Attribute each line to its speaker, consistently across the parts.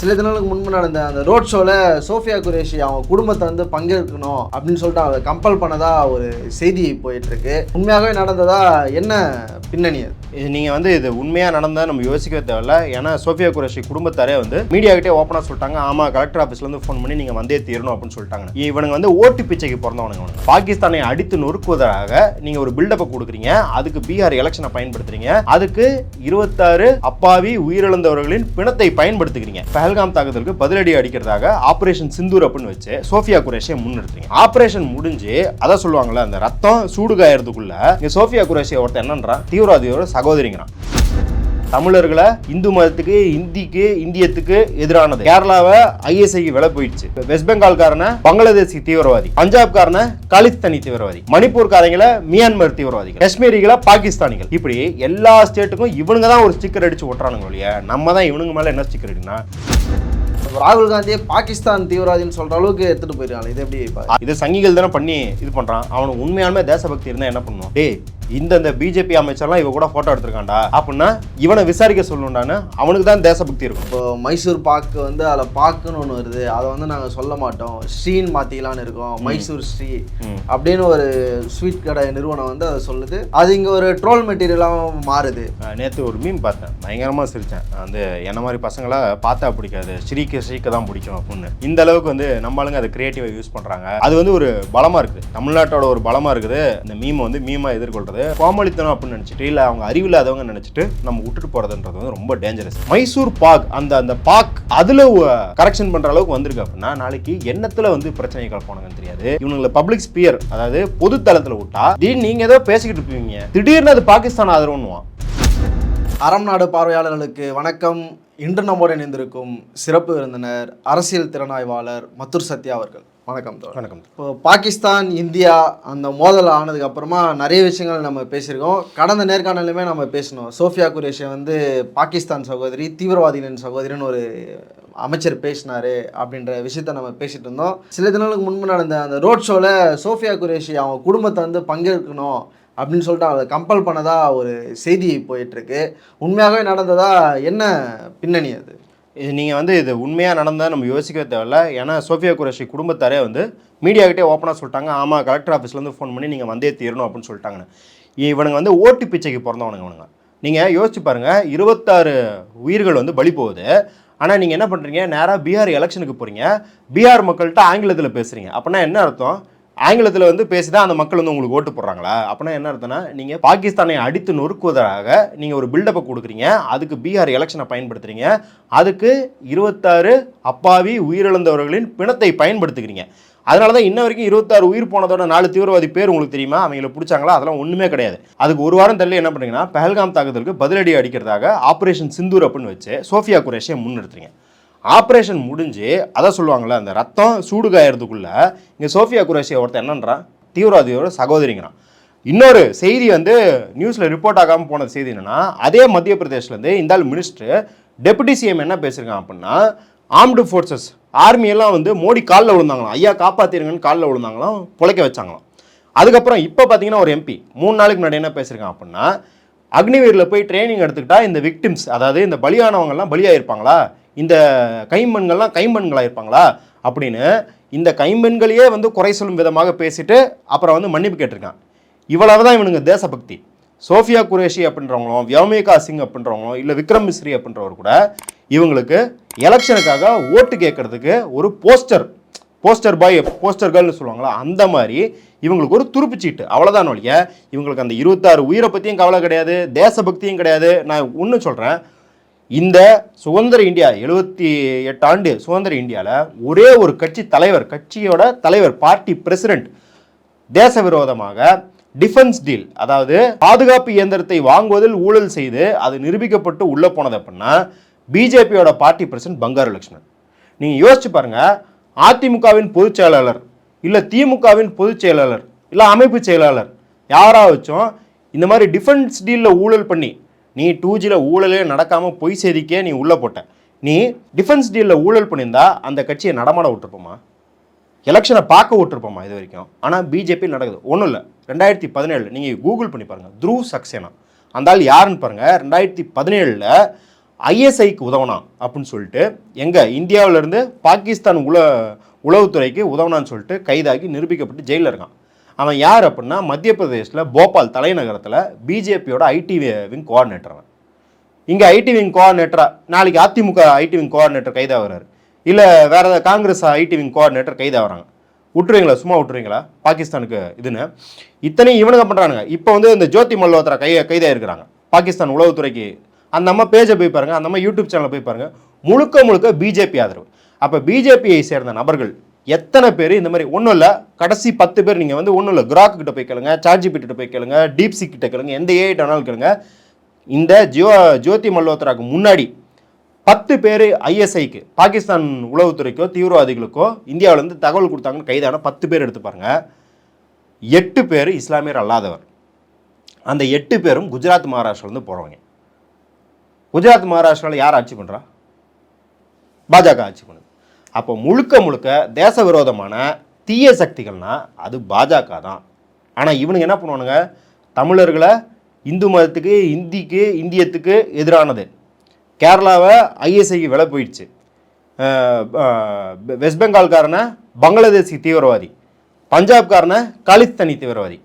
Speaker 1: சில தினங்களுக்கு முன்பு நடந்த அந்த ரோட் ஷோவில் சோஃபியா குரேஷி அவங்க குடும்பத்தை வந்து பங்கேற்கணும் அப்படின்னு சொல்லிட்டு அவங்க கம்பல் பண்ணதா ஒரு செய்தி போயிட்டு இருக்கு உண்மையாகவே நடந்ததா என்ன பின்னணி
Speaker 2: இது நீங்கள் வந்து இது உண்மையாக நடந்தால் நம்ம யோசிக்கவே தேவையில்ல. ஏன்னா சோஃபியா குரேஷி குடும்பத்தாரே வந்து மீடியா கிட்டே ஓப்பனாக சொல்லிட்டாங்க. ஆமாம் கலெக்டர் ஆஃபீஸ்லேருந்து ஃபோன் பண்ணி நீங்கள் வந்தே தீரணும் அப்படின்னு சொல்லிட்டாங்க. இவனுங்க வந்து ஓட்டு பிச்சைக்கு பிறந்தவனுங்க. பாகிஸ்தானை அடித்து நொறுக்குவதாக நீங்கள் ஒரு பில்டப்பை கொடுக்குறீங்க. அதுக்கு பீகார் எலெக்ஷனை பயன்படுத்துறீங்க. அதுக்கு இருபத்தாறு அப்பாவி உயிரிழந்தவர்களின் பிணத்தை பயன்படுத்துகிறீங்க. பஹல்காம் தாக்குதலுக்கு பதிலடி அடிக்கிறதாக ஆபரேஷன் சிந்தூர் அப்படின்னு வச்சு சோஃபியா குரேஷியை முன்னெடுத்தீங்க ஆபரேஷன் முடிஞ்சு அதான் சொல்லுவாங்கல்ல அந்த ரத்தம் சூடுகாயறதுக்குள்ள சோஃபியா குரேஷியை ஒருத்தர் என்னன்றான் தீவிரவாதியோட சகோதரிங்கிறான். தமிழர்களை இந்து மதத்துக்கு இந்திக்கு இந்தியத்துக்கு எதிரானது. கேரளாவை ஐஎஸ்ஐக்கு விலை போயிடுச்சு. வெஸ்ட் பெங்கால்காரன பங்களாதேசி தீவிரவாதி. பஞ்சாப்காரன காலிஸ்தானி தீவிரவாதி. மணிப்பூர்காரங்களை மியான்மர் தீவிரவாதிகள். காஷ்மீரிகளை பாகிஸ்தானிகள். இப்படி எல்லா ஸ்டேட்டுக்கும் இவனுங்க தான் ஒரு ஸ்டிக்கர் அடிச்சு ஒட்டுறானுங்க இல்லையா நம்ம தான் இவனுங்க மேல என்ன ஸ்டிக்கர் அடிக்கணும்
Speaker 1: ராகுல் காந்தியை பாகிஸ்தான் தீவிரவாதின்னு சொல்ற அளவுக்கு எடுத்துட்டு போயிருக்காங்க இது எப்படி
Speaker 2: இது சங்கிகள் தானே பண்ணி இது பண்றான். அவனுக்கு உண்மையாலுமே தேசபக்தி இருந்தா என்ன பண்ணுவான்? டேய் இந்தந்த பிஜேபி அமைச்சர்லாம் இவ கூட போட்டோ எடுத்திருக்கான்டா. அப்படின்னா இவனை விசாரிக்க சொல்லணும்டான்னு அவனுக்கு தான் தேசபக்தி இருக்கும்.
Speaker 1: இப்போ மைசூர் பாக்கு வந்து அதில் பாக்குன்னு ஒன்று வருது. அதை வந்து நாங்கள் சொல்ல மாட்டோம். ஸ்ரீன்னு மாற்றிக்கலான்னு இருக்கோம். மைசூர் ஸ்ரீ. அப்படின்னு ஒரு ஸ்வீட் கடை நிறுவனம் வந்து அதை சொல்லுது. அது இங்கே ஒரு ட்ரோல் மெட்டீரியலாக மாறுது.
Speaker 2: நேற்று ஒரு மீன் பார்த்தேன். பயங்கரமாக சிரித்தேன் வந்து என்ன மாதிரி பசங்களை பார்த்தா பிடிக்காது. ஸ்ரீக்க ஸ்ரீக்க தான் பிடிக்கும் அப்படின்னு. இந்த அளவுக்கு வந்து நம்ம ஆளுங்க அதை கிரியேட்டிவாக யூஸ் பண்ணுறாங்க அது வந்து ஒரு பலமாக இருக்குது தமிழ்நாட்டோட ஒரு பலமாக இருக்குது. இந்த மீமை வந்து மீமாக எதிர்கொள்றது கோமளித்தனம் அப்படின்னு நினச்சிட்டு இல்லை அவங்க அறிவில்லாதவங்க நினச்சிட்டு நம்ம விட்டுட்டு போகிறதுன்றது வந்து ரொம்ப டேஞ்சரஸ் மைசூர் பாக் அந்த அந்த பாக் அதில் கரெக்ஷன் பண்ணுற அளவுக்கு வந்திருக்கு அப்படின்னா நாளைக்கு எண்ணத்தில் வந்து பிரச்சனை கலப்பானுங்கன்னு தெரியாது. இவங்களை பப்ளிக் ஸ்பியர் அதாவது பொது தளத்தில் விட்டா திடீர்னு நீங்கள் ஏதோ பேசிக்கிட்டு இருப்பீங்க. திடீர்னு அது பாகிஸ்தான் ஆதரவுன்னுவான்.
Speaker 1: அறம் நாடு பார்வையாளர்களுக்கு வணக்கம். இன்று நம்மோடு இணைந்திருக்கும் சிறப்பு விருந்தினர் அரசியல் திறனாய்வாளர் மத்துர் சத்யா அவர்கள். வணக்கம்.
Speaker 2: வணக்கம்.
Speaker 1: இப்போ பாகிஸ்தான் இந்தியா அந்த மோதல் ஆனதுக்கு அப்புறமா நிறைய விஷயங்கள் நம்ம பேசியிருக்கோம். கடந்த நேர்காணலுமே நம்ம பேசணும் சோஃபியா குரேஷியை வந்து பாகிஸ்தான் சகோதரி தீவிரவாதிகளின் சகோதரின்னு ஒரு அமைச்சர் பேசினாரு அப்படின்ற விஷயத்த நம்ம பேசிட்டு இருந்தோம். சில தினங்களுக்கு முன்பு நடந்த அந்த ரோட் ஷோவில் சோஃபியா குரேஷி அவங்க குடும்பத்தை வந்து பங்கேற்கணும் அப்படின்னு சொல்லிட்டு அவளை கம்பல் பண்ணதா ஒரு செய்தி போயிட்டு இருக்கு. உண்மையாகவே நடந்ததா என்ன பின்னணி அது?
Speaker 2: இது நீங்கள் வந்து இது உண்மையாக நடந்தால் நம்ம யோசிக்க தேவையில்ல. ஏன்னா சோஃபியா குரேஷி குடும்பத்தாரே வந்து மீடியாக்கிட்டே ஓப்பனாக சொல்லிட்டாங்க. ஆமாம் கலெக்டர் ஆஃபீஸ்லேருந்து ஃபோன் பண்ணி நீங்கள் வந்தே தீரணும் அப்படின்னு சொல்லிட்டாங்கன்னு. இவனுங்க வந்து ஓட்டு பிச்சைக்கு பிறந்தவனுங்க இவனுங்க. நீங்கள் யோசிச்சு பாருங்கள் இருபத்தாறு உயிர்கள் வந்து பலி போகுது. ஆனால் நீங்கள் என்ன பண்ணுறீங்க நேராக பீகார் எலெக்ஷனுக்கு போகிறீங்க பீகார் மக்கள்கிட்ட ஆங்கிலத்தில் பேசுகிறீங்க அப்படின்னா என்ன அர்த்தம்? ஆங்கிலத்தில் வந்து பேசி தான் அந்த மக்கள் வந்து உங்களுக்கு ஓட்டு போடுறாங்களா? அப்படின்னா என்ன அர்த்தம்னா நீங்கள் பாகிஸ்தானை அடித்து நொறுக்குவதாக நீங்கள் ஒரு பில்டப்பை கொடுக்குறீங்க. அதுக்கு பீகார் எலெக்ஷனை பயன்படுத்துறீங்க. அதுக்கு இருபத்தாறு அப்பாவி உயிரிழந்தவர்களின் பிணத்தை பயன்படுத்துகிறீங்க. அதனால தான் இன்ன வரைக்கும் இருபத்தாறு உயிர் போனதோட நாலு தீவிரவாதி பேர் உங்களுக்கு தெரியுமா? அவங்களை பிடிச்சாங்களா? அதெல்லாம் ஒன்றுமே கிடையாது. அதுக்கு ஒரு வாரம் தள்ளி என்ன பண்ணுறீங்கன்னா பஹல்காம் தாக்குதலுக்கு பதிலடி அடிக்கிறதாக ஆப்ரேஷன் சிந்தூர் அப்படின்னு வச்சு சோஃபியா குரேஷியை முன்னெடுத்துறீங்க ஆப்ரேஷன் முடிஞ்சு அதை சொல்லுவாங்கள்ல அந்த ரத்தம் சூடுகாயறதுக்குள்ள இங்கே சோஃபியா குரேஷியை ஒருத்தர் என்னன்றான் தீவிரவாதியோட சகோதரிங்கிறான். இன்னொரு செய்தி வந்து நியூஸில் ரிப்போர்ட் ஆகாமல் போன செய்தி என்னென்னா அதே மத்திய பிரதேஷ்லேருந்து இந்த ஆள் மினிஸ்டர் டெபுட்டி சிஎம் என்ன பேசியிருக்கான் அப்படின்னா ஆர்ம்டு ஃபோர்ஸஸ் ஆர்மியெல்லாம் வந்து மோடி காலில் விழுந்தாங்களாம். ஐயா காப்பாற்றிருங்கன்னு காலில் விழுந்தாங்களாம் புழைக்க வச்சாங்களாம். அதுக்கப்புறம் இப்போ பார்த்தீங்கன்னா ஒரு எம்பி மூணு நாளைக்கு முன்னாடி என்ன பேசியிருக்கான் அப்படின்னா அக்னிவீரில் போய் ட்ரைனிங் எடுத்துக்கிட்டா இந்த விக்டிம்ஸ் அதாவது இந்த பலியானவங்கெல்லாம் பலியாயிருப்பாங்களா? இந்த கைம்பெண்கள்லாம் கைம்பெண்களாயிருப்பாங்களா? அப்படின்னு இந்த கைம்பெண்களையே வந்து குறை சொல்லும் விதமாக பேசிட்டு அப்புறம் வந்து மன்னிப்பு கேட்டிருக்கான். இவ்வளவு தான் இவனுங்க தேசபக்தி. சோஃபியா குரேஷி அப்படின்றவங்களும் வியோமிகா சிங் அப்படின்றவங்களும் இல்லை விக்ரம் மிஸ்ரி அப்படின்றவர் கூட இவங்களுக்கு எலெக்ஷனுக்காக ஓட்டு கேட்கறதுக்கு ஒரு போஸ்டர் போஸ்டர் பாய் போஸ்டர் கேர்ள்னு சொல்லுவாங்களா? அந்த மாதிரி இவங்களுக்கு ஒரு துருப்புச்சீட்டு அவ்வளோதான் ஒழிய இவங்களுக்கு அந்த இருபத்தாறு உயிரை பற்றியும் கவலை கிடையாது தேசபக்தியும் கிடையாது. நான் ஒன்று சொல்கிறேன் இந்த சுதந்திர இந்தியா எழுபத்தி எட்டு ஆண்டு சுதந்திர இந்தியாவில் ஒரே ஒரு கட்சி தலைவர் கட்சியோட தலைவர் பார்ட்டி பிரசிடென்ட் தேச விரோதமாக டிஃபென்ஸ் டீல் அதாவது பாதுகாப்பு இயந்திரத்தை வாங்குவதில் ஊழல் செய்து அது நிரூபிக்கப்பட்டு உள்ளே போனது அப்படின்னா பிஜேபியோட பார்ட்டி பிரசிடென்ட் பங்காரு லட்சுமணன் நீங்கள் யோசிச்சு பாருங்க அதிமுகவின் பொதுச் செயலாளர் இல்லை திமுகவின் பொதுச் செயலாளர் இல்லை அமைப்பு செயலாளர் யாரா வச்சும் இந்த மாதிரி டிஃபென்ஸ் டீலில் ஊழல் பண்ணி நீ டூ ஜியில் ஊழலே நடக்காமல் பொய் செய்திக்கே நீ உள்ளே போட்ட. நீ டிஃபென்ஸ் டீலில் ஊழல் பண்ணியிருந்தா அந்த கட்சியை நடமாட விட்டுருப்போமா? எலெக்ஷனை பார்க்க விட்டுருப்போமா இது வரைக்கும்? ஆனால் பிஜேபி நடக்குது. ஒன்றும் இல்லை. ரெண்டாயிரத்தி பதினேழு நீங்கள் கூகுள் பண்ணி பாருங்கள் த்ரூ சக்சேனா அந்த ஆள் யாருன்னு பாருங்கள் ரெண்டாயிரத்தி பதினேழில் ஐஎஸ்ஐக்கு உதவனா அப்படின்னு சொல்லிட்டு எங்கே இந்தியாவிலேருந்து பாகிஸ்தான் உள உளவுத்துறைக்கு உதவனான்னு சொல்லிட்டு கைதாகி நிரூபிக்கப்பட்டு ஜெயிலில் இருக்கான். அவன் யார் அப்படின்னா மத்திய பிரதேசில் போபால் தலைநகரத்தில் பிஜேபியோட ஐடி விங் கோஆர்டினேட்டர் அவன். இங்கே ஐடி விங் கோஆர்டினேட்டராக நாளைக்கு அதிமுக ஐடி விங் கோஆர்டினேட்டர் கைதாகிறார் இல்லை வேற ஏதாவது காங்கிரஸ் ஐடி விங் கோஆர்டினேட்டர் கைதாகிறாங்க விட்டுருவீங்களா? சும்மா விட்டுருவீங்களா? பாகிஸ்தானுக்கு இதுன்னு. இத்தனையும் இவனுங்க பண்ணுறானுங்க இப்போ வந்து இந்த ஜோதி மல்ஹோத்ரா கை கைதாக இருக்கிறாங்க பாகிஸ்தான் உளவுத்துறைக்கு. அந்த அம்மா பேஜை போய் பாருங்க அந்த அம்மா யூடியூப் சேனலை போய் பாருங்க. முழுக்க முழுக்க பிஜேபி ஆதரவு. அப்போ பிஜேபியை சேர்ந்த நபர்கள் எத்தனை பேர்? இந்த மாதிரி ஒன்றும் இல்லை. கடைசி பத்து பேர் நீங்கள் வந்து ஒன்றும் இல்லை. கிராக் கிட்ட போய் கேளுங்க சார்ஜி கிட்ட போய் கேளுங்க டீப்சி கிட்ட கேளுங்க எந்த ஏஐ ஆனாலும் கேளுங்க. இந்த ஜியோ ஜோதி மல்ஹோத்ராக்கு முன்னாடி பத்து பேர் ஐஎஸ்ஐக்கு பாகிஸ்தான் உளவுத்துறைக்கோ தீவிரவாதிகளுக்கோ இந்தியாவிலேருந்து தகவல் கொடுத்தாங்கன்னு கைதான பத்து பேர் எடுத்து பாருங்க. எட்டு பேர் இஸ்லாமியர் அல்லாதவர். அந்த எட்டு பேரும் குஜராத் மகாராஷ்டிராலேருந்து போகிறவங்க குஜராத் மகாராஷ்டிராவில் யார் ஆட்சி பண்ணுறா பாஜக ஆட்சி பண்ணுது. அப்போ முழுக்க முழுக்க தேச விரோதமான தீய சக்திகள்னா அது பாஜக தான். ஆனால் இவனுங்க என்ன பண்ணுவானுங்க? தமிழர்களை இந்து மதத்துக்கு இந்திக்கு இந்தியத்துக்கு எதிரானது. கேரளாவை ஐஎஸ்ஐக்கு விலை போயிடுச்சு. வெஸ்ட் பெங்கால்காரனை பங்களாதேசி தீவிரவாதி. பஞ்சாப்காரனை காலிஸ்தானி தீவிரவாதி.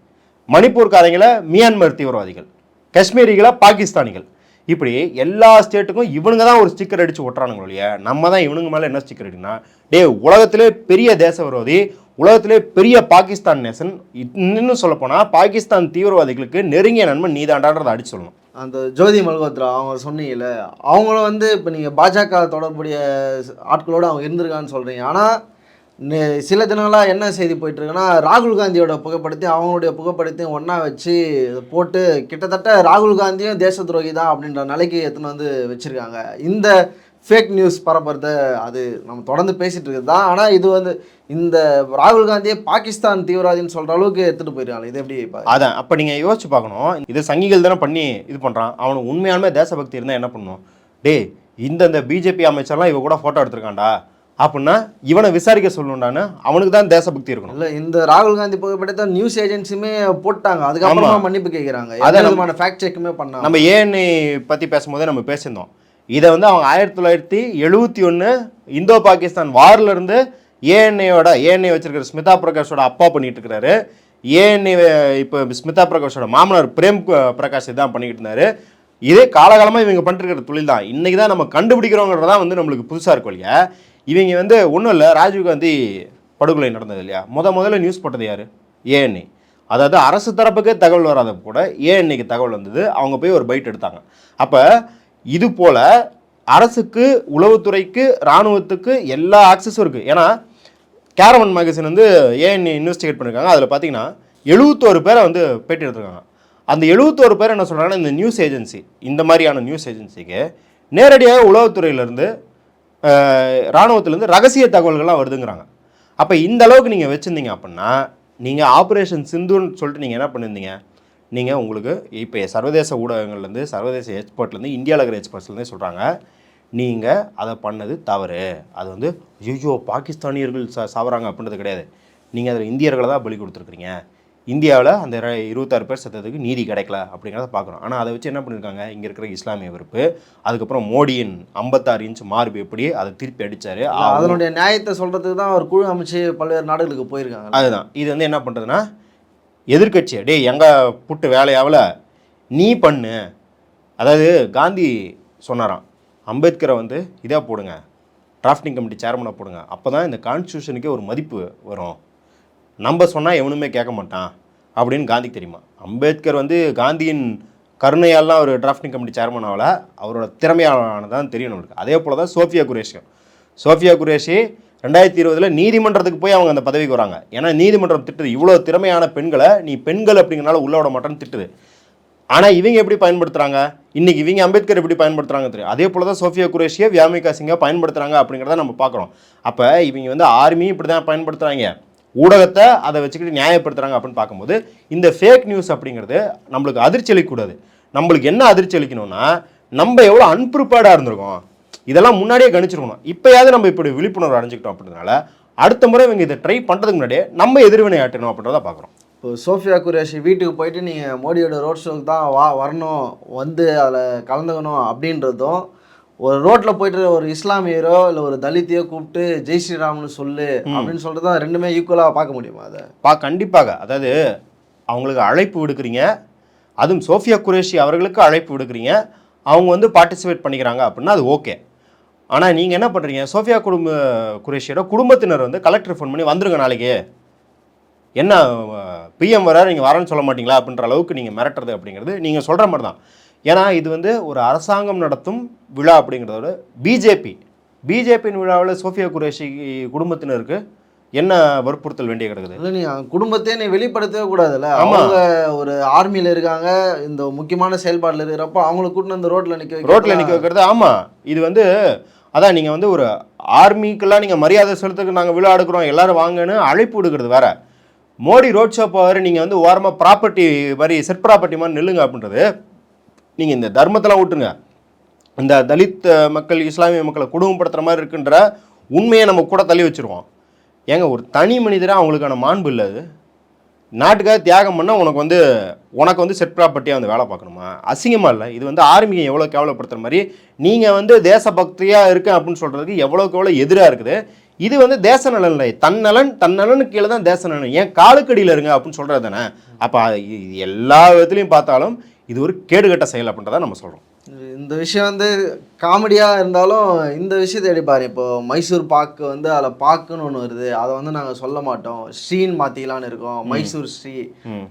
Speaker 2: மணிப்பூர்காரங்களை மியான்மர் தீவிரவாதிகள். காஷ்மீரிகளை பாகிஸ்தானிகள். இப்படி எல்லா ஸ்டேட்டுக்கும் இவனுங்க தான் ஒரு ஸ்டிக்கர் அடித்து ஒட்டுறானுங்க ஒழிய நம்ம தான் இவனுங்க மேலே என்ன ஸ்டிக்கர் அடிக்கணும் டே உலகத்திலே பெரிய தேச விரோதி உலகத்திலே பெரிய பாகிஸ்தான் நேசன் இன்னும் சொல்லப்போனால் பாகிஸ்தான் தீவிரவாதிகளுக்கு நெருங்கிய நண்பன் நீதாண்டான்றதை அடிச்சு சொல்லணும்.
Speaker 1: அந்த ஜோதி மல்கோத்ரா அவங்க சொன்னீங்கல்ல அவங்களும் வந்து இப்போ நீங்கள் பாஜக தொடர்புடைய ஆட்களோடு அவங்க இருந்திருக்கான்னு சொல்கிறீங்க ஆனால் சில தினங்களாக என்ன செய்தி போயிட்டுருக்குன்னா ராகுல் காந்தியோட புகைப்படத்தையும் அவங்களுடைய புகைப்படத்தையும் ஒன்றா வச்சு போட்டு கிட்டத்தட்ட ராகுல் காந்தியும் தேச துரோகி தான் அப்படின்ற நிலைக்கு எடுத்துன்னு வந்து வச்சுருக்காங்க. இந்த ஃபேக் நியூஸ் பரப்புறத அது நம்ம தொடர்ந்து பேசிகிட்டு இருக்குது தான். ஆனால் இது வந்து இந்த ராகுல் காந்தியை பாகிஸ்தான் தீவிரவாதின்னு சொல்கிற அளவுக்கு எடுத்துகிட்டு போயிருக்காங்க இது எப்படி
Speaker 2: அதான் அப்போ நீங்கள் யோசிச்சு பார்க்கணும். இது சங்கிகள் தானே பண்ணி இது பண்ணுறான் அவனுக்கு உண்மையாலுமே தேசபக்தி இருந்தால் என்ன பண்ணணும் டே இந்தந்த பிஜேபி அமைச்சர்லாம் இவ கூட ஃபோட்டோ எடுத்திருக்கான்டா. அப்படின்னா இவனை விசாரிக்க சொல்லணும்டான்னு அவனுக்கு தான் தேசபக்தி இருக்கணும்.
Speaker 1: இல்ல இந்த ராகுல் காந்தி புகைப்படத்தை நியூஸ் ஏஜென்சியுமே போட்டாங்க. அதுக்கப்புறமா மன்னிப்பு கேட்குறாங்க
Speaker 2: அதான்
Speaker 1: ஃபேக்ட் செக்குமே பண்ணாங்க
Speaker 2: நம்ம ஏஎன்ஐ பற்றி பேசும்போதே நம்ம பேசியிருந்தோம். இதை வந்து அவங்க ஆயிரத்தி தொள்ளாயிரத்தி எழுபத்தி ஒன்று இந்தோ பாகிஸ்தான் வார்ல இருந்து ஏஎன்ஐயோட ஏஎன்ஐ வச்சிருக்கிற ஸ்மிதா பிரகாஷோட அப்பா பண்ணிட்டு இருக்கிறாரு ஏஎன்ஐ இப்போ ஸ்மிதா பிரகாஷோட மாமனார் பிரேம் பிரகாஷ் இதான் பண்ணிக்கிட்டு இருந்தாரு. இதே காலகாலமாக இவங்க பண்ணிட்டு இருக்கிற தொழில் தான். இன்னைக்கு தான் நம்ம கண்டுபிடிக்கிறோங்கிறதா வந்து நம்மளுக்கு புதுசாக இருக்கும் இல்லையா இவங்க வந்து ஒன்றும் இல்லை ராஜீவ்காந்தி படுகொலை நடந்தது இல்லையா? முத முதல்ல நியூஸ் போட்டது யார்? ஏஎன்ஐ அதாவது அரசு தரப்புக்கே தகவல் வராத கூட ஏஎன்ஐக்கு தகவல் வந்தது அவங்க போய் ஒரு பைட் எடுத்தாங்க. அப்போ இது போல் அரசுக்கு உளவுத்துறைக்கு இராணுவத்துக்கு எல்லா ஆக்சஸும் இருக்குது ஏன்னா கேரவன் மேகசின் வந்து ஏஎன்ஐ இன்வெஸ்டிகேட் பண்ணியிருக்காங்க அதில் பார்த்தீங்கன்னா எழுபத்தோரு பேரை வந்து பேட்டி எடுத்திருக்காங்க. அந்த எழுபத்தோரு பேர் என்ன சொல்கிறாங்கன்னா இந்த நியூஸ் ஏஜென்சி இந்த மாதிரியான நியூஸ் ஏஜென்சிக்கு நேரடியாக உளவுத்துறையிலேருந்து இராணுவத்திலேருந்து ரகசிய தகவல்கள்லாம் வருதுங்கிறாங்க. அப்போ இந்த அளவுக்கு நீங்கள் வச்சுருந்தீங்க அப்படின்னா நீங்கள் ஆப்ரேஷன் சிந்துன்னு சொல்லிட்டு நீங்கள் என்ன பண்ணியிருந்தீங்க நீங்கள் உங்களுக்கு இப்போ சர்வதேச ஊடகங்கள்லேருந்து சர்வதேச எக்ஸ்பர்ட்லேருந்து இந்தியாவில் இருக்கிற எக்ஸ்பர்ட்ஸ்லேருந்தே சொல்கிறாங்க நீங்கள் அதை பண்ணது தவறு. அது வந்து ஐயோ பாகிஸ்தானியர்கள் சா சாவறாங்க அப்படின்றது கிடையாது. நீங்கள் அதில் இந்தியர்களை தான் பலி கொடுத்துருக்குறீங்க. இந்தியாவில் அந்த இருபத்தாறு பேர் செத்ததுக்கு நீதி கிடைக்கல அப்படிங்கிறத பார்க்குறோம் ஆனால் அதை வச்சு என்ன பண்ணியிருக்காங்க இங்கே இருக்கிற இஸ்லாமிய வெறுப்பு அதுக்கப்புறம் மோடியின் ஐம்பத்தாறு இன்ச் மார்பு எப்படி அதை திருப்பி அடித்தார்
Speaker 1: அதனுடைய நியாயத்தை சொல்றதுக்கு தான் ஒரு குழு அமைச்சு பல்வேறு நாடுகளுக்கு போயிருக்காங்க.
Speaker 2: அதுதான். இது வந்து என்ன பண்ணுறதுன்னா எதிர்க்கட்சி டேய் எங்க புட்டு வேலையாவில்? நீ பண்ணு. அதாவது காந்தி சொன்னாராம் அம்பேத்கரை வந்து இதாக போடுங்க. டிராஃப்டிங் கமிட்டி சேர்மனாக போடுங்க. அப்போ தான் இந்த கான்ஸ்டியூஷனுக்கே ஒரு மதிப்பு வரும். நம்ம சொன்னால் எவனுமே கேட்க மாட்டான் அப்படின்னு காந்திக்கு தெரியுமா? அம்பேத்கர் வந்து காந்தியின் கருணையாலாம் அவர் டிராஃப்டிங் கமிட்டி சேர்மன் ஆகல. அவரோட திறமையானதான் தெரியும் நம்மளுக்கு. அதே போல் தான் சோஃபியா குரேஷியும். சோஃபியா குரேஷி ரெண்டாயிரத்தி இருபதில் நீதிமன்றத்துக்கு போய் அவங்க அந்த பதவிக்கு வராங்க. ஏன்னா நீதிமன்றம் திட்டுது இவ்வளோ திறமையான பெண்களை நீ பெண்கள் அப்படிங்கிறனால உள்ள விட மாட்டேன்னு திட்டுது. ஆனால் இவங்க எப்படி பயன்படுத்துகிறாங்க இன்றைக்கி இவங்க அம்பேத்கர் எப்படி பயன்படுத்துகிறாங்க தெரியும். அதே போல் தான் சோஃபியா குரேஷியை வியாமிகா சிங்கை பயன்படுத்துகிறாங்க அப்படிங்கிறத நம்ம பார்க்குறோம். அப்போ இவங்க வந்து ஆர்மியும் இப்படி தான் பயன்படுத்துகிறாங்க ஊடகத்தை அதை வச்சுக்கிட்டு நியாயப்படுத்துகிறாங்க அப்படின்னு பார்க்கும்போது இந்த ஃபேக் நியூஸ் அப்படிங்கிறது நம்மளுக்கு அதிர்ச்சி அளிக்கக்கூடாது. நம்மளுக்கு என்ன அதிர்ச்சி அளிக்கணும்னா நம்ம எவ்வளோ அன்பிரிப்பேர்டாக இருந்திருக்கோம். இதெல்லாம் முன்னாடியே கணிச்சிருக்கணும். இப்போயாவது நம்ம இப்படி விழிப்புணர்வு அடைஞ்சிக்கிட்டோம் அப்படின்றதுனால அடுத்த முறை இவங்க இதை ட்ரை பண்ணுறதுக்கு முன்னாடியே நம்ம எதிர்வினை ஆட்டணும் அப்படின்றத பார்க்குறோம்.
Speaker 1: இப்போ சோஃபியா குரேஷி வீட்டுக்கு போயிட்டு நீங்கள் மோடியோட ரோட் ஷோக்கு தான் வா வரணும் வந்து அதில் கலந்துக்கணும் அப்படின்றதும் ஒரு ரோட்ல போயிட்டு ஒரு இஸ்லாமியரோ இல்லை ஒரு தலித்தையோ கூப்பிட்டு ஜெய் ஸ்ரீராம்னு சொல்லு அப்படின்னு சொல்றது தான் ரெண்டுமே ஈக்குவலாக பார்க்க முடியுமா அதை?
Speaker 2: பா கண்டிப்பாக. அதாவது அவங்களுக்கு அழைப்பு விடுக்கிறீங்க. அதுவும் சோஃபியா குரேஷி அவர்களுக்கு அழைப்பு விடுக்கிறீங்க. அவங்க வந்து பார்ட்டிசிபேட் பண்ணிக்கிறாங்க அப்படின்னா அது ஓகே ஆனால் நீங்கள் என்ன பண்ணுறீங்க சோஃபியா குடும்ப குரேஷியோட குடும்பத்தினர் வந்து கலெக்டர் ஃபோன் பண்ணி வந்துருங்க நாளைக்கு. என்ன பிஎம் வர நீங்கள் வரேன்னு சொல்ல மாட்டீங்களா அப்படின்ற அளவுக்கு நீங்கள் மிரட்டுறது அப்படிங்கிறது நீங்கள் சொல்கிற மாதிரி தான் ஏன்னா இது வந்து ஒரு அரசாங்கம் நடத்தும் விழா அப்படிங்கிறத விட பிஜேபி. பிஜேபியின் விழாவில் சோஃபியா குரேஷி குடும்பத்தினருக்கு என்ன வற்புறுத்தல் வேண்டிய கிடக்குது?
Speaker 1: இல்லை நீ குடும்பத்தையே நீ வெளிப்படுத்தவே கூடாதுல்ல. அவங்க ஒரு ஆர்மியில் இருக்காங்க இந்த முக்கியமான செயல்பாட்டில் இருக்கிறப்போ அவங்கள கூட்டின்னு அந்த ரோட்ல நிற்க
Speaker 2: ரோட்டில் நிற்க வைக்கிறது ஆமாம் இது வந்து அதான் நீங்கள் வந்து ஒரு ஆர்மிக்கெல்லாம் நீங்கள் மரியாதை செலுத்துக்கு நாங்கள் விழா எடுக்கிறோம் எல்லாரும் வாங்கன்னு அழைப்பு விடுக்கிறது வேற. மோடி ரோட் ஷோ போவார் நீங்கள் வந்து ஓரமாக ப்ராப்பர்ட்டி மாதிரி செட் ப்ராப்பர்ட்டி மாதிரி நில்லுங்க அப்படின்றது. நீங்கள் இந்த தர்மத்தெல்லாம் விட்டுருங்க இந்த தலித் மக்கள் இஸ்லாமிய மக்களை குடும்பப்படுத்துகிற மாதிரி இருக்குன்ற உண்மையை நம்ம கூட தள்ளி வச்சுருவோம். ஏங்க ஒரு தனி மனிதராக அவங்களுக்கான மாண்பு இல்லை அது? நாட்டுக்காக தியாகம் பண்ணால் உனக்கு வந்து உனக்கு வந்து செட் ப்ராப்பர்ட்டியாக வந்து வேலை பார்க்கணுமா? அசிங்கமாக இல்லை? இது வந்து ஆர்மியை எவ்வளோ கேவலப்படுத்துகிற மாதிரி. நீங்கள் வந்து தேசபக்தியாக இருக்க அப்படின்னு சொல்கிறதுக்கு எவ்வளோக்கு எவ்வளோ எதிராக இருக்குது. இது வந்து தேச நலன் இல்லை. தன்னலன் தன்னலனுக்கு கீழே தான் தேச நலன். ஏன் காலுக்கடியில் இருங்க அப்படின்னு சொல்கிறது தானே? அப்போ எல்லா விதத்துலையும் பார்த்தாலும் இது ஒரு கேடுகட்ட செயல் அப்படின்றத நம்ம சொல்கிறோம்
Speaker 1: இந்த விஷயம் வந்து காமெடியாக இருந்தாலும் இந்த விஷயத்தை எடுப்பாரு இப்போ மைசூர் பாக்கு வந்து அதில் பாக்குன்னு ஒன்று வருது. அதை வந்து நாங்கள் சொல்ல மாட்டோம். ஸ்ரீன்னு மாற்றிக்கலான்னு இருக்கோம். மைசூர் ஸ்ரீ.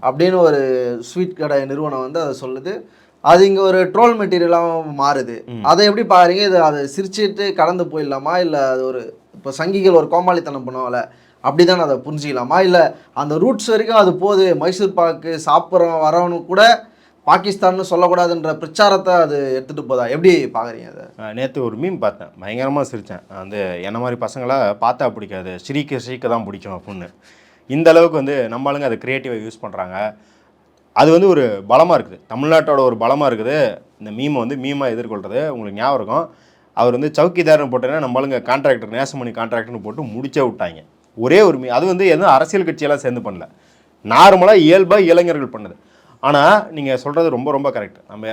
Speaker 1: அப்படின்னு ஒரு ஸ்வீட் கடை நிறுவனம் வந்து அதை சொல்லுது. அது இங்கே ஒரு ட்ரோல் மெட்டீரியலாக மாறுது. அதை எப்படி பாருங்க இது அதை சிரிச்சிட்டு கடந்து போயிடலாமா? இல்லை அது ஒரு இப்போ சங்கிகள் ஒரு கோமாளித்தனம் பண்ணுவாங்கல்ல அப்படி தான் அதை புரிஞ்சிக்கலாமா? இல்லை அந்த ரூட்ஸ் வரைக்கும் அது போகுது. மைசூர் பாக்கு சாப்பிட்றோம் வரவனு கூட பாகிஸ்தான்னு சொல்லக்கூடாதுன்ற பிரச்சாரத்தை அது எடுத்துகிட்டு போதா? எப்படி பார்க்குறீங்க அதை?
Speaker 2: நேற்று ஒரு மீன் பார்த்தேன். பயங்கரமாக சிரித்தேன் அந்த என்ன மாதிரி பசங்களாக பார்த்தா பிடிக்காது. சிரிக்க சிரிக்க தான் பிடிக்கும் அப்படின்னு. இந்த அளவுக்கு வந்து நம்ம ஆளுங்க அதை க்ரியேட்டிவாக யூஸ் பண்ணுறாங்க அது வந்து ஒரு பலமாக இருக்குது. தமிழ்நாட்டோட ஒரு பலமாக இருக்குது. இந்த மீமை வந்து மீமாக எதிர்கொள்கிறது உங்களுக்கு ஞாபகம் இருக்கும். அவர் வந்து சவுக்கிதாரன் போட்டேன்னா நம்ம ஆளுங்க கான்ட்ராக்டர் நேசமணி கான்ட்ராக்டர்னு போட்டு முடிச்சே விட்டாங்க. ஒரே ஒரு மீ அது வந்து எதுவும் அரசியல் கட்சியெல்லாம் சேர்ந்து பண்ணல. நார்மலாக இயல்பாக இளைஞர்கள் பண்ணுது. ஆனால் நீங்கள் சொல்கிறது ரொம்ப ரொம்ப கரெக்ட் நம்ம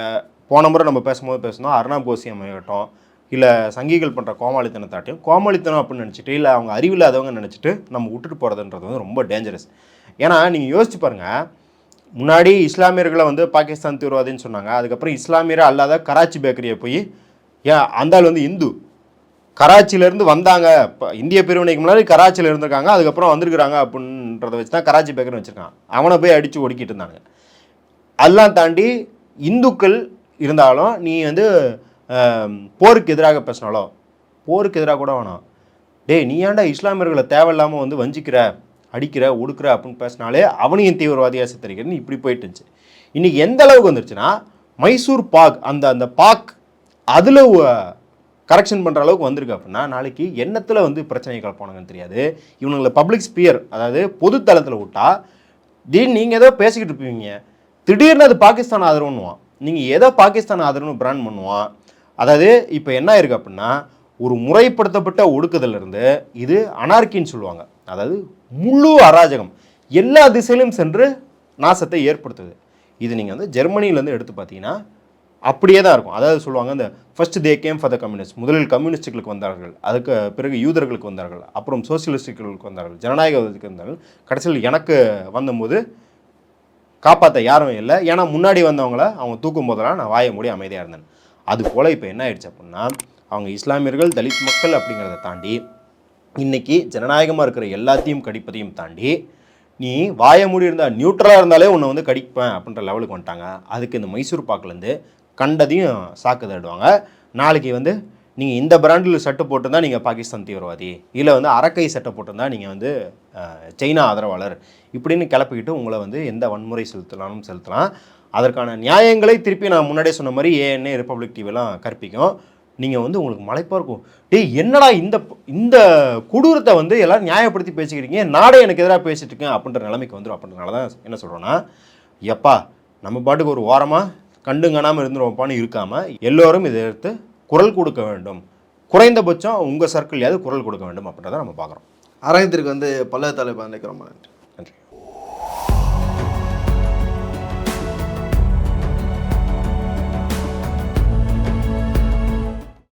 Speaker 2: போன முறை நம்ம பேசும்போது பேசணும் அர்ணாப் கோசியம் ஆகட்டும் இல்லை சங்கிகள் பண்ணுற கோமாளித்தனத்தாட்டையும் கோமாளித்தனம் அப்படின்னு நினச்சிட்டு இல்லை அவங்க அறிவில்லாதவங்க நினச்சிட்டு நம்ம விட்டுட்டு போகிறதுன்றது வந்து ரொம்ப டேஞ்சரஸ் ஏன்னா நீங்கள் யோசிச்சு பாருங்கள் முன்னாடி இஸ்லாமியர்களை வந்து பாகிஸ்தான் தீவிரவாதின்னு சொன்னாங்க அதுக்கப்புறம் இஸ்லாமியராக அல்லாத கராச்சி பேக்கரியை போய் ஏன் அந்தாள் வந்து இந்து. கராச்சியிலேருந்து வந்தாங்க இப்போ இந்திய பிரிவினைக்கு முன்னாடி கராச்சியில் இருந்திருக்காங்க அதுக்கப்புறம் வந்திருக்கிறாங்க அப்படின்றத வச்சு தான் கராச்சி பேக்கரி வச்சுருக்கான் அவனை போய் அடித்து ஒடுக்கிட்டு இருந்தாங்க அதெல்லாம் தாண்டி இந்துக்கள் இருந்தாலும் நீ வந்து போருக்கு எதிராக பேசினாலோ போருக்கு எதிராக கூட வேணாம். டேய் நீ ஏன்டா இஸ்லாமியர்களை தேவையில்லாமல் வந்து வஞ்சிக்கிற அடிக்கிற ஒடுக்கிற அப்படின்னு பேசினாலே அவனையும் தீவிரவாதியாக சித்தரிக்கிறன்னு இப்படி போயிட்டு இருந்துச்சு. இன்றைக்கி எந்த அளவுக்கு வந்துருச்சுன்னா மைசூர் பாக் அந்த அந்த பாக் அதில் கரெக்ஷன் பண்ணுற அளவுக்கு வந்திருக்கு அப்படின்னா நாளைக்கு எண்ணத்தில் வந்து பிரச்சனை கலப்பானுங்கன்னு தெரியாது. இவனுங்களை பப்ளிக் ஸ்பியர் அதாவது பொதுத்தளத்தில் விட்டால் திடீர்னு நீங்கள் ஏதோ பேசிக்கிட்டு இருப்பீங்க. திடீர்னு அது பாகிஸ்தான் ஆதரவுன்னுவான். நீங்கள் ஏதோ பாகிஸ்தான் ஆதரவுன்னு பிராண்ட் பண்ணுவான்? அதாவது இப்போ என்ன ஆயிருக்கு அப்படின்னா ஒரு முறைப்படுத்தப்பட்ட ஒடுக்குதலிருந்து இது அனார்கின்னு சொல்லுவாங்க. அதாவது முழு அராஜகம் எல்லா திசையிலும் சென்று நாசத்தை ஏற்படுத்துது. இது நீங்கள் வந்து ஜெர்மனியிலேருந்து எடுத்து பார்த்தீங்கன்னா அப்படியே தான் இருக்கும். அதாவது சொல்லுவாங்க இந்த first they came for the communist முதலில் கம்யூனிஸ்டுகளுக்கு வந்தார்கள். அதுக்கு பிறகு யூதர்களுக்கு வந்தார்கள். அப்புறம் சோசியலிஸ்டுகளுக்கு வந்தார்கள். ஜனநாயகத்துக்கு வந்தார்கள். கடைசியில் எனக்கு வந்தபோது காப்பாற்ற யாரும் இல்லை. ஏன்னா முன்னாடி வந்தவங்கள அவங்க தூக்கும் போதெல்லாம் நான் வாய மூடி அமைதியாக இருந்தேன். அது போல் இப்போ என்ன ஆயிடுச்சு அப்படின்னா அவங்க இஸ்லாமியர்கள் தலித் மக்கள் அப்படிங்கிறத தாண்டி இன்னைக்கு ஜனநாயகமாக இருக்கிற எல்லாத்தையும் கடிப்பதையும் தாண்டி நீ வாய மூடி இருந்தால் நியூட்ரலாக இருந்தாலே உன்னை வந்து கடிப்பேன் அப்படின்ற லெவலுக்கு வந்துட்டாங்க. அதுக்கு இந்த மைசூர் பாக்குலேருந்து கண்டதையும் சாக்கு தடுவாங்க நாளைக்கு வந்து நீங்கள் இந்த பிராண்டில் சட்டை போட்டிருந்தா நீங்கள் பாகிஸ்தான் தீவிரவாதி. இல்லை வந்து அரக்கை சட்டை போட்டிருந்தா நீங்கள் வந்து சைனா ஆதரவாளர். இப்படின்னு கிளப்பிக்கிட்டு உங்களை வந்து எந்த வன்முறை செலுத்தலாம்னு செலுத்தலாம். அதற்கான நியாயங்களை திருப்பி நான் முன்னாடியே சொன்ன மாதிரி ஏஎன்ஏ ரிப்பப்ளிக் டிவிலாம் கற்பிக்கும். நீங்கள் வந்து உங்களுக்கு மலைப்பாக இருக்கும். டேய் என்னடா இந்த இந்த கொடூரத்தை வந்து எல்லாம் நியாயப்படுத்தி பேசிக்கிறீங்க? நாடே எனக்கு எதிராக பேசிட்டு இருக்கேன் அப்படின்ற நிலைமைக்கு வந்துடும் அப்படின்றனால தான் என்ன சொல்கிறோன்னா எப்பா நம்ம பாட்டுக்கு ஒரு ஓரமாக கண்டுங்கானாமல் இருந்துருவோம்ப்பான்னு இருக்காமல் எல்லோரும் இதை எடுத்து குரல் கொடுக்க வேண்டும். குறைந்தபட்சம் உங்கள் சர்க்கிள்லையாவது குரல் கொடுக்க வேண்டும் அப்படின்றத நம்ம பார்க்குறோம்.
Speaker 1: அரங்கத்திற்கு வந்து பல்லவ தலைவர் நினைக்கிறோம்
Speaker 2: நன்றி.